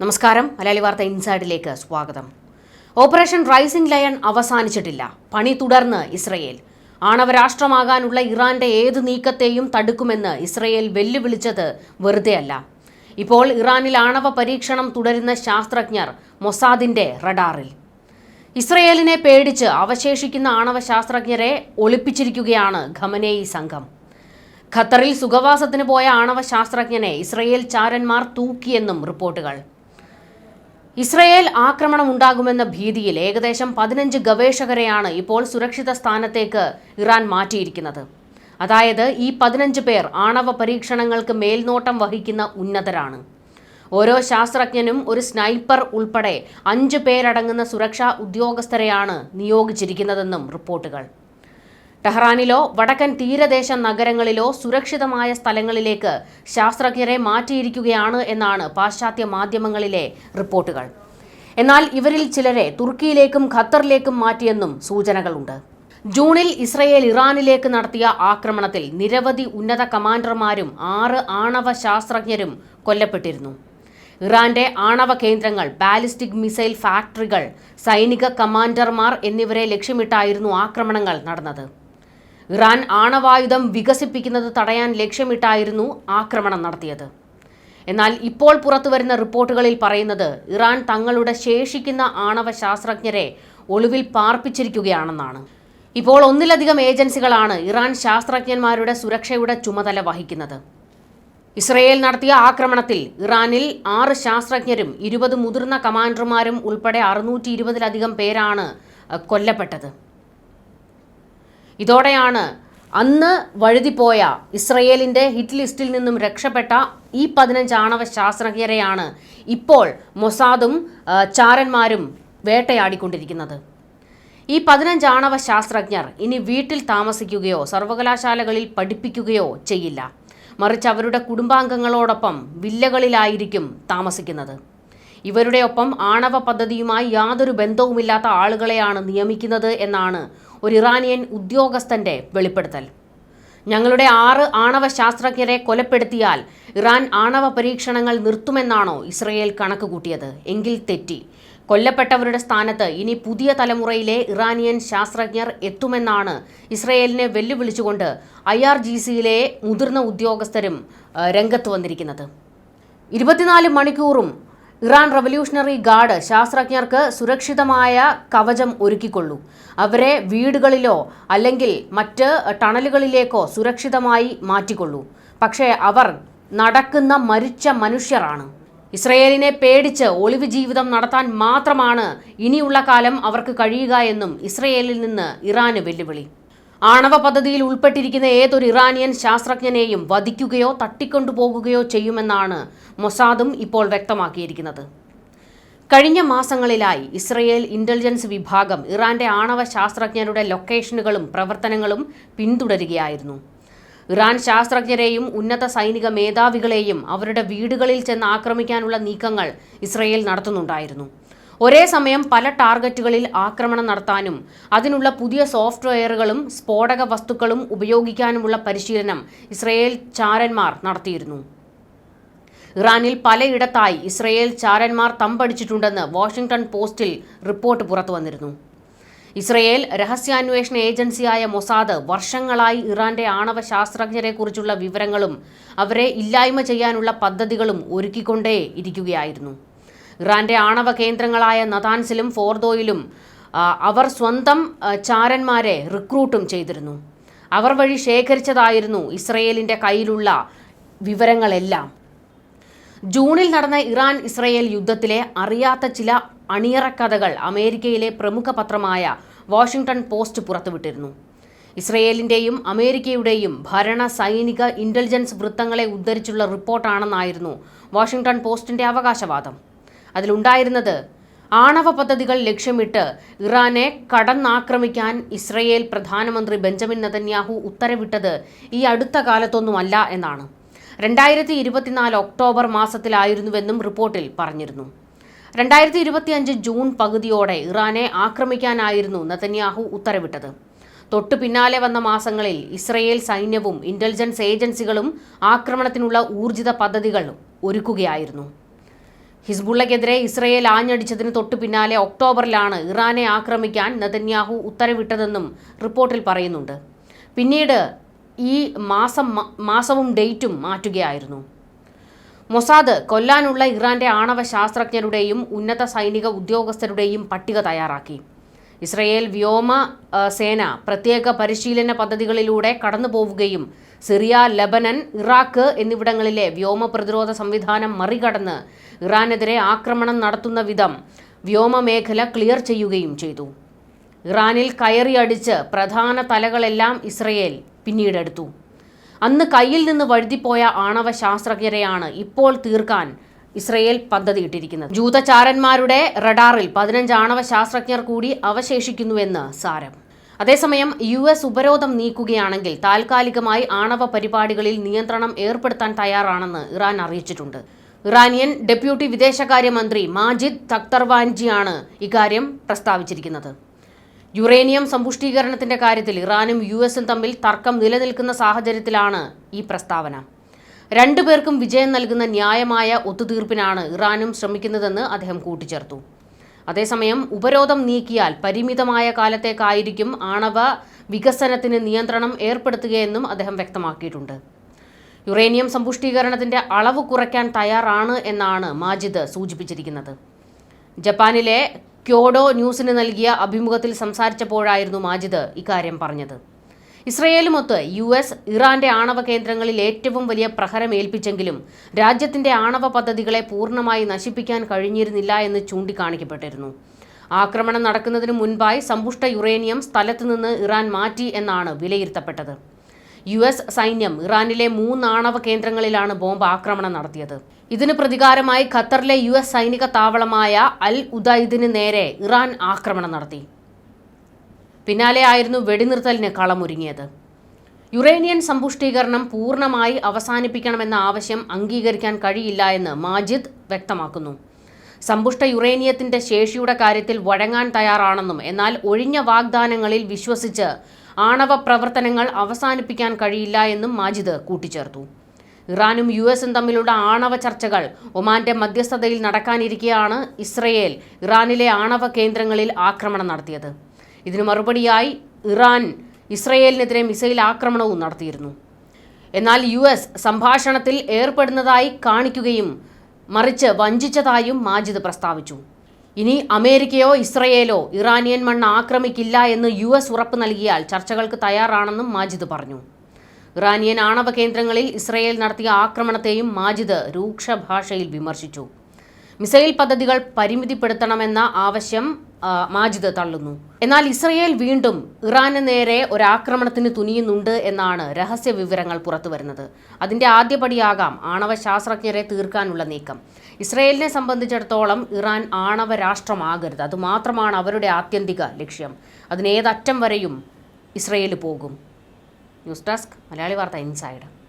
നമസ്കാരം. മലയാളി വാർത്ത ഇൻസൈഡിലേക്ക് സ്വാഗതം. ഓപ്പറേഷൻ റൈസിംഗ് ലയൺ അവസാനിച്ചിട്ടില്ല. പണി തുടർന്ന് ഇസ്രയേൽ. ആണവരാഷ്ട്രമാകാനുള്ള ഇറാന്റെ ഏത് നീക്കത്തെയും തടുക്കുമെന്ന് ഇസ്രയേൽ വെല്ലുവിളിച്ചത് വെറുതെയല്ല. ഇപ്പോൾ ഇറാനിൽ ആണവ പരീക്ഷണം തുടരുന്ന ശാസ്ത്രജ്ഞർ മൊസാദിന്റെ റഡാറിൽ. ഇസ്രയേലിനെ പേടിച്ച് അവശേഷിക്കുന്ന ആണവ ശാസ്ത്രജ്ഞരെ ഒളിപ്പിച്ചിരിക്കുകയാണ് ഖമനേയി സംഘം. ഖത്തറിൽ സുഖവാസത്തിന് പോയ ആണവ ശാസ്ത്രജ്ഞനെ ഇസ്രയേൽ ചാരന്മാർ തൂക്കിയെന്നും റിപ്പോർട്ടുകൾ. ഇസ്രയേൽ ആക്രമണം ഉണ്ടാകുമെന്ന ഭീതിയിൽ ഏകദേശം പതിനഞ്ച് ഗവേഷകരെയാണ് ഇപ്പോൾ സുരക്ഷിത സ്ഥാനത്തേക്ക് ഇറാൻ മാറ്റിയിരിക്കുന്നത്. അതായത് ഈ പതിനഞ്ച് പേർ ആണവ പരീക്ഷണങ്ങൾക്ക് മേൽനോട്ടം വഹിക്കുന്ന ഉന്നതരാണ്. ഓരോ ശാസ്ത്രജ്ഞനും ഒരു സ്നൈപ്പർ ഉൾപ്പെടെ അഞ്ച് പേരടങ്ങുന്ന സുരക്ഷാ ഉദ്യോഗസ്ഥരെയാണ് നിയോഗിച്ചിരിക്കുന്നതെന്നും റിപ്പോർട്ടുകൾ. ടെഹ്റാനിലോ വടക്കൻ തീരദേശ നഗരങ്ങളിലോ സുരക്ഷിതമായ സ്ഥലങ്ങളിലേക്ക് ശാസ്ത്രജ്ഞരെ മാറ്റിയിരിക്കുകയാണ് എന്നാണ് പാശ്ചാത്യ മാധ്യമങ്ങളിലെ റിപ്പോർട്ടുകൾ. എന്നാൽ ഇവരിൽ ചിലരെ തുർക്കിയിലേക്കും ഖത്തറിലേക്കും മാറ്റിയെന്നും സൂചനകളുണ്ട്. ജൂണിൽ ഇസ്രയേൽ ഇറാനിലേക്ക് നടത്തിയ ആക്രമണത്തിൽ നിരവധി ഉന്നത കമാൻഡർമാരും ആറ് ആണവ ശാസ്ത്രജ്ഞരും കൊല്ലപ്പെട്ടിരുന്നു. ഇറാന്റെ ആണവ കേന്ദ്രങ്ങൾ ബാലിസ്റ്റിക് മിസൈൽ ഫാക്ടറികൾ സൈനിക കമാൻഡർമാർ എന്നിവരെ ലക്ഷ്യമിട്ടായിരുന്നു ആക്രമണങ്ങൾ നടന്നത്. ഇറാൻ ആണവായുധം വികസിപ്പിക്കുന്നത് തടയാൻ ലക്ഷ്യമിട്ടായിരുന്നു ആക്രമണം നടത്തിയത്. എന്നാൽ ഇപ്പോൾ പുറത്തുവരുന്ന റിപ്പോർട്ടുകളിൽ പറയുന്നത് ഇറാൻ തങ്ങളുടെ ശേഷിക്കുന്ന ആണവ ശാസ്ത്രജ്ഞരെ ഒളിവിൽ പാർപ്പിച്ചിരിക്കുകയാണെന്നാണ്. ഇപ്പോൾ ഒന്നിലധികം ഏജൻസികളാണ് ഇറാൻ ശാസ്ത്രജ്ഞന്മാരുടെ സുരക്ഷയുടെ ചുമതല വഹിക്കുന്നത്. ഇസ്രയേൽ നടത്തിയ ആക്രമണത്തിൽ ഇറാനിൽ ആറ് ശാസ്ത്രജ്ഞരും ഇരുപത് മുതിർന്ന കമാൻഡർമാരും ഉൾപ്പെടെ അറുന്നൂറ്റി ഇരുപതിലധികം പേരാണ് കൊല്ലപ്പെട്ടത്. ഇതോടെയാണ് അന്ന് വഴുതിപ്പോയ ഇസ്രയേലിന്റെ ഹിറ്റ് ലിസ്റ്റിൽ നിന്നും രക്ഷപ്പെട്ട ഈ പതിനഞ്ച് ആണവ ശാസ്ത്രജ്ഞരെയാണ് ഇപ്പോൾ മൊസാദും ചാരന്മാരും വേട്ടയാടിക്കൊണ്ടിരിക്കുന്നത്. ഈ പതിനഞ്ച് ആണവ ശാസ്ത്രജ്ഞർ ഇനി വീട്ടിൽ താമസിക്കുകയോ സർവകലാശാലകളിൽ പഠിപ്പിക്കുകയോ ചെയ്യില്ല. മറിച്ച് അവരുടെ കുടുംബാംഗങ്ങളോടൊപ്പം വില്ലകളിലായിരിക്കും താമസിക്കുന്നത്. ഇവരുടെ ഒപ്പം ആണവ പദ്ധതിയുമായി യാതൊരു ബന്ധവുമില്ലാത്ത ആളുകളെയാണ് നിയമിക്കുന്നത് എന്നാണ് ഒരു ഇറാനിയൻ ഉദ്യോഗസ്ഥന്റെ വെളിപ്പെടുത്തൽ. ഞങ്ങളുടെ ആറ് ആണവ ശാസ്ത്രജ്ഞരെ കൊലപ്പെടുത്തിയാൽ ഇറാൻ ആണവ പരീക്ഷണങ്ങൾ നിർത്തുമെന്നാണോ ഇസ്രയേൽ കണക്ക് കൂട്ടിയത് എങ്കിൽ തെറ്റി. കൊല്ലപ്പെട്ടവരുടെ സ്ഥാനത്ത് ഇനി പുതിയ തലമുറയിലെ ഇറാനിയൻ ശാസ്ത്രജ്ഞർ എത്തുമെന്നാണ് ഇസ്രയേലിനെ വെല്ലുവിളിച്ചുകൊണ്ട് ഐ ആർ ജി സിയിലെ മുതിർന്ന ഉദ്യോഗസ്ഥരും രംഗത്ത് വന്നിരിക്കുന്നത്. ഇരുപത്തിനാല് മണിക്കൂറും ഇറാൻ റവല്യൂഷണറി ഗാർഡ് ശാസ്ത്രജ്ഞർക്ക് സുരക്ഷിതമായ കവചം ഒരുക്കിക്കൊള്ളൂ. അവരെ വീടുകളിലോ അല്ലെങ്കിൽ മറ്റ് ടണലുകളിലേക്കോ സുരക്ഷിതമായി മാറ്റിക്കൊള്ളൂ. പക്ഷേ അവർ നടക്കുന്ന മരിച്ച മനുഷ്യരാണ്. ഇസ്രയേലിനെ പേടിച്ച് ഒളിവ് ജീവിതം നടത്താൻ മാത്രമാണ് ഇനിയുള്ള കാലം അവർക്ക് കഴിയുക എന്നും ഇസ്രയേലിൽ നിന്ന് ഇറാന് വെല്ലുവിളി. ആണവ പദ്ധതിയിൽ ഉൾപ്പെട്ടിരിക്കുന്ന ഏതൊരു ഇറാനിയൻ ശാസ്ത്രജ്ഞനെയും വധിക്കുകയോ തട്ടിക്കൊണ്ടുപോകുകയോ ചെയ്യുമെന്നാണ് മൊസാദും ഇപ്പോൾ വ്യക്തമാക്കിയിരിക്കുന്നത്. കഴിഞ്ഞ മാസങ്ങളിലായി ഇസ്രയേൽ ഇന്റലിജൻസ് വിഭാഗം ഇറാന്റെ ആണവ ശാസ്ത്രജ്ഞരുടെ ലൊക്കേഷനുകളും പ്രവർത്തനങ്ങളും പിന്തുടരുകയായിരുന്നു. ഇറാൻ ശാസ്ത്രജ്ഞരെയും ഉന്നത സൈനിക മേധാവികളെയും അവരുടെ വീടുകളിൽ ചെന്ന് ആക്രമിക്കാനുള്ള നീക്കങ്ങൾ ഇസ്രയേൽ നടത്തുന്നുണ്ടായിരുന്നു. ഒരേ സമയം പല ടാർഗറ്റുകളിൽ ആക്രമണം നടത്താനും അതിനുള്ള പുതിയ സോഫ്റ്റ്വെയറുകളും സ്ഫോടക വസ്തുക്കളും ഉപയോഗിക്കാനുമുള്ള പരിശീലനം ഇസ്രയേൽ ചാരന്മാർ നടത്തിയിരുന്നു. ഇറാനിൽ പലയിടത്തായി ഇസ്രയേൽ ചാരന്മാർ തമ്പടിച്ചിട്ടുണ്ടെന്ന് വാഷിംഗ്ടൺ പോസ്റ്റിൽ റിപ്പോർട്ട് പുറത്തുവന്നിരുന്നു ഇസ്രയേൽ രഹസ്യാന്വേഷണ ഏജൻസിയായ മൊസാദ് വർഷങ്ങളായി ഇറാന്റെ ആണവ ശാസ്ത്രജ്ഞരെക്കുറിച്ചുള്ള വിവരങ്ങളും അവരെ ഇല്ലായ്മ ചെയ്യാനുള്ള പദ്ധതികളും ഒരുക്കിക്കൊണ്ടേ ഇരിക്കുകയായിരുന്നു. ഇറാന്റെ ആണവ കേന്ദ്രങ്ങളായ നതാൻസിലും ഫോർദോയിലും അവർ സ്വന്തം ചാരന്മാരെ റിക്രൂട്ടും ചെയ്തിരുന്നു. അവർ വഴി ശേഖരിച്ചതായിരുന്നു ഇസ്രയേലിന്റെ കയ്യിലുള്ള വിവരങ്ങളെല്ലാം. ജൂണിൽ നടന്ന ഇറാൻ ഇസ്രയേൽ യുദ്ധത്തിലെ അറിയാത്ത ചില അണിയറക്കഥകൾ അമേരിക്കയിലെ പ്രമുഖ പത്രമായ വാഷിംഗ്ടൺ പോസ്റ്റ് പുറത്തുവിട്ടിരുന്നു. ഇസ്രയേലിന്റെയും അമേരിക്കയുടെയും ഭരണ സൈനിക ഇന്റലിജൻസ് വൃത്തങ്ങളെ ഉദ്ധരിച്ചുള്ള റിപ്പോർട്ടാണെന്നായിരുന്നു വാഷിംഗ്ടൺ പോസ്റ്റിന്റെ അവകാശവാദം. അതിലുണ്ടായിരുന്നത്. ആണവ പദ്ധതികൾ ലക്ഷ്യമിട്ട് ഇറാനെ കടന്നാക്രമിക്കാൻ ഇസ്രയേൽ പ്രധാനമന്ത്രി ബെഞ്ചമിൻ നെതന്യാഹു ഉത്തരവിട്ടത് ഈ അടുത്ത കാലത്തൊന്നുമല്ല എന്നാണ്. രണ്ടായിരത്തി ഇരുപത്തിനാല് ഒക്ടോബർ മാസത്തിലായിരുന്നുവെന്നും റിപ്പോർട്ടിൽ പറഞ്ഞിരുന്നു. രണ്ടായിരത്തി ഇരുപത്തിയഞ്ച് ജൂൺ പകുതിയോടെ ഇറാനെ ആക്രമിക്കാനായിരുന്നു നെതന്യാഹു ഉത്തരവിട്ടത്. തൊട്ടു പിന്നാലെ വന്ന മാസങ്ങളിൽ ഇസ്രയേൽ സൈന്യവും ഇന്റലിജൻസ് ഏജൻസികളും ആക്രമണത്തിനുള്ള ഊർജിത പദ്ധതികൾ ഒരുക്കുകയായിരുന്നു. ഹിസ്ബുള്ളക്കെതിരെ ഇസ്രയേൽ ആഞ്ഞടിച്ചതിന് തൊട്ടു പിന്നാലെ ഒക്ടോബറിലാണ് ഇറാനെ ആക്രമിക്കാൻ നതന്യാഹു ഉത്തരവിട്ടതെന്നും റിപ്പോർട്ടിൽ പറയുന്നുണ്ട്. പിന്നീട് ഈ മാസം മാസവും ഡേറ്റും മാറ്റുകയായിരുന്നു. മൊസാദ് കൊല്ലാനുള്ള ഇറാന്റെ ആണവ ശാസ്ത്രജ്ഞരുടെയും ഉന്നത സൈനിക ഉദ്യോഗസ്ഥരുടെയും പട്ടിക തയ്യാറാക്കി. ഇസ്രയേൽ വ്യോമ സേന പ്രത്യേക പരിശീലന പദ്ധതികളിലൂടെ കടന്നു പോവുകയും സിറിയ ലബനൻ ഇറാഖ് എന്നിവിടങ്ങളിലെ വ്യോമ പ്രതിരോധ സംവിധാനം മറികടന്ന് ഇറാനെതിരെ ആക്രമണം നടത്തുന്ന വിധം വ്യോമ മേഖല ക്ലിയർ ചെയ്യുകയും ചെയ്തു. ഇറാനിൽ കയറിയടിച്ച് പ്രധാന തലകളെല്ലാം ഇസ്രയേൽ പിന്നീടെടുത്തു. അന്ന് കയ്യിൽ നിന്ന് വഴുതിപ്പോയ ആണവ ശാസ്ത്രജ്ഞരെയാണ് ഇപ്പോൾ തീർക്കാൻ ഇസ്രയേൽ പദ്ധതിയിട്ടിരിക്കുന്നത് ജൂതചാരന്മാരുടെ റഡാറിൽ പതിനഞ്ച് ആണവ ശാസ്ത്രജ്ഞർ കൂടി അവശേഷിക്കുന്നുവെന്ന് സാരം. അതേസമയം യു എസ് ഉപരോധം നീക്കുകയാണെങ്കിൽ താൽക്കാലികമായി ആണവ പരിപാടികളിൽ നിയന്ത്രണം ഏർപ്പെടുത്താൻ തയ്യാറാണെന്ന് ഇറാൻ അറിയിച്ചിട്ടുണ്ട്. ഇറാനിയൻ ഡെപ്യൂട്ടി വിദേശകാര്യമന്ത്രി മാജിദ് തക്തർവാൻജിയാണ് ഇക്കാര്യം പ്രസ്താവിച്ചിരിക്കുന്നത്. യുറേനിയം സമ്പുഷ്ടീകരണത്തിന്റെ കാര്യത്തിൽ ഇറാനും യു എസും തമ്മിൽ തർക്കം നിലനിൽക്കുന്ന സാഹചര്യത്തിലാണ് ഈ പ്രസ്താവന. രണ്ടുപേർക്കും വിജയം നൽകുന്ന ന്യായമായ ഒത്തുതീർപ്പിനാണ് ഇറാനും ശ്രമിക്കുന്നതെന്ന് അദ്ദേഹം കൂട്ടിച്ചേർത്തു. അതേസമയം ഉപരോധം നീക്കിയാൽ പരിമിതമായ കാലത്തേക്കായിരിക്കും ആണവ വികസനത്തിന് നിയന്ത്രണം ഏർപ്പെടുത്തുകയെന്നും അദ്ദേഹം വ്യക്തമാക്കിയിട്ടുണ്ട്. യുറേനിയം സമ്പുഷ്ടീകരണത്തിന്റെ അളവ് കുറയ്ക്കാൻ തയ്യാറാണ് എന്നാണ് മാജിദ് സൂചിപ്പിച്ചിരിക്കുന്നത്. ജപ്പാനിലെ ക്യോഡോ ന്യൂസിന് നൽകിയ അഭിമുഖത്തിൽ സംസാരിച്ചപ്പോഴായിരുന്നു മാജിദ് ഇക്കാര്യം പറഞ്ഞത്. ഇസ്രയേലുമൊത്ത് യു എസ് ഇറാന്റെ ആണവ കേന്ദ്രങ്ങളിൽ ഏറ്റവും വലിയ പ്രഹരം ഏൽപ്പിച്ചെങ്കിലും രാജ്യത്തിന്റെ ആണവ പദ്ധതികളെ പൂർണമായി നശിപ്പിക്കാൻ കഴിഞ്ഞിരുന്നില്ല എന്ന് ചൂണ്ടിക്കാണിക്കപ്പെട്ടിരുന്നു. ആക്രമണം നടക്കുന്നതിന് മുൻപായി സമ്പുഷ്ട യുറേനിയം സ്ഥലത്തുനിന്ന് ഇറാൻ മാറ്റി എന്നാണ് വിലയിരുത്തപ്പെട്ടത്. യു എസ് സൈന്യം ഇറാനിലെ മൂന്ന് ആണവ കേന്ദ്രങ്ങളിലാണ് ബോംബ് ആക്രമണം നടത്തിയത്. ഇതിന് പ്രതികാരമായി ഖത്തറിലെ യു എസ് സൈനിക താവളമായ അൽ ഉദൈദിന് നേരെ ഇറാൻ ആക്രമണം നടത്തി. പിന്നാലെ ആയിരുന്നു വെടിനിർത്തലിന് കളമൊരുങ്ങിയത് യുറേനിയൻ സമ്പുഷ്ടീകരണം പൂർണമായി അവസാനിപ്പിക്കണമെന്ന ആവശ്യം അംഗീകരിക്കാൻ കഴിയില്ല എന്ന് മാജിദ് വ്യക്തമാക്കുന്നു. സമ്പുഷ്ട യുറേനിയത്തിന്റെ ശേഷിയുടെ കാര്യത്തിൽ വഴങ്ങാൻ തയ്യാറാണെന്നും എന്നാൽ ഒഴിഞ്ഞ വാഗ്ദാനങ്ങളിൽ വിശ്വസിച്ച് ആണവ പ്രവർത്തനങ്ങൾ അവസാനിപ്പിക്കാൻ കഴിയില്ല എന്നും മാജിദ് കൂട്ടിച്ചേർത്തു. ഇറാനും യു എസും തമ്മിലുള്ള ആണവ ചർച്ചകൾ ഒമാന്റെ മധ്യസ്ഥതയിൽ നടക്കാനിരിക്കെയാണ് ഇസ്രയേൽ ഇറാനിലെ ആണവ കേന്ദ്രങ്ങളിൽ ആക്രമണം നടത്തിയത്. ഇതിനു മറുപടിയായി ഇറാൻ ഇസ്രയേലിനെതിരെ മിസൈൽ ആക്രമണവും നടത്തിയിരുന്നു. എന്നാൽ യു എസ് സംഭാഷണത്തിൽ ഏർപ്പെടുന്നതായി കാണിക്കുകയും മറിച്ച് വഞ്ചിച്ചതായും മാജിദ് പ്രസ്താവിച്ചു. ഇനി അമേരിക്കയോ ഇസ്രയേലോ ഇറാനിയൻ മണ്ണ് ആക്രമിക്കില്ല എന്ന് യു എസ് ഉറപ്പ് നൽകിയാൽ ചർച്ചകൾക്ക് തയ്യാറാണെന്നും മാജിദ് പറഞ്ഞു. ഇറാനിയൻ ആണവ കേന്ദ്രങ്ങളിൽ ഇസ്രയേൽ നടത്തിയ ആക്രമണത്തെയും മാജിദ് രൂക്ഷ ഭാഷയിൽ വിമർശിച്ചു. മിസൈൽ പദ്ധതികൾ പരിമിതിപ്പെടുത്തണമെന്ന ആവശ്യം മാജിദ് തള്ളുന്നു. എന്നാൽ ഇസ്രയേൽ വീണ്ടും ഇറാന് നേരെ ഒരാക്രമണത്തിന് തുനിയുന്നുണ്ട് എന്നാണ് രഹസ്യ വിവരങ്ങൾ പുറത്തു വരുന്നത്. അതിന്റെ ആദ്യപടിയാകാം ആണവ ശാസ്ത്രജ്ഞരെ തീർക്കാനുള്ള നീക്കം. ഇസ്രയേലിനെ സംബന്ധിച്ചിടത്തോളം ഇറാൻ ആണവ രാഷ്ട്രമാകരുത്. അതുമാത്രമാണ് അവരുടെ ആത്യന്തിക ലക്ഷ്യം. അതിനേതറ്റം വരെയും ഇസ്രയേൽ പോകും. ന്യൂസ് ഡെസ്ക് മലയാളി വാർത്ത ഇൻസൈഡ്.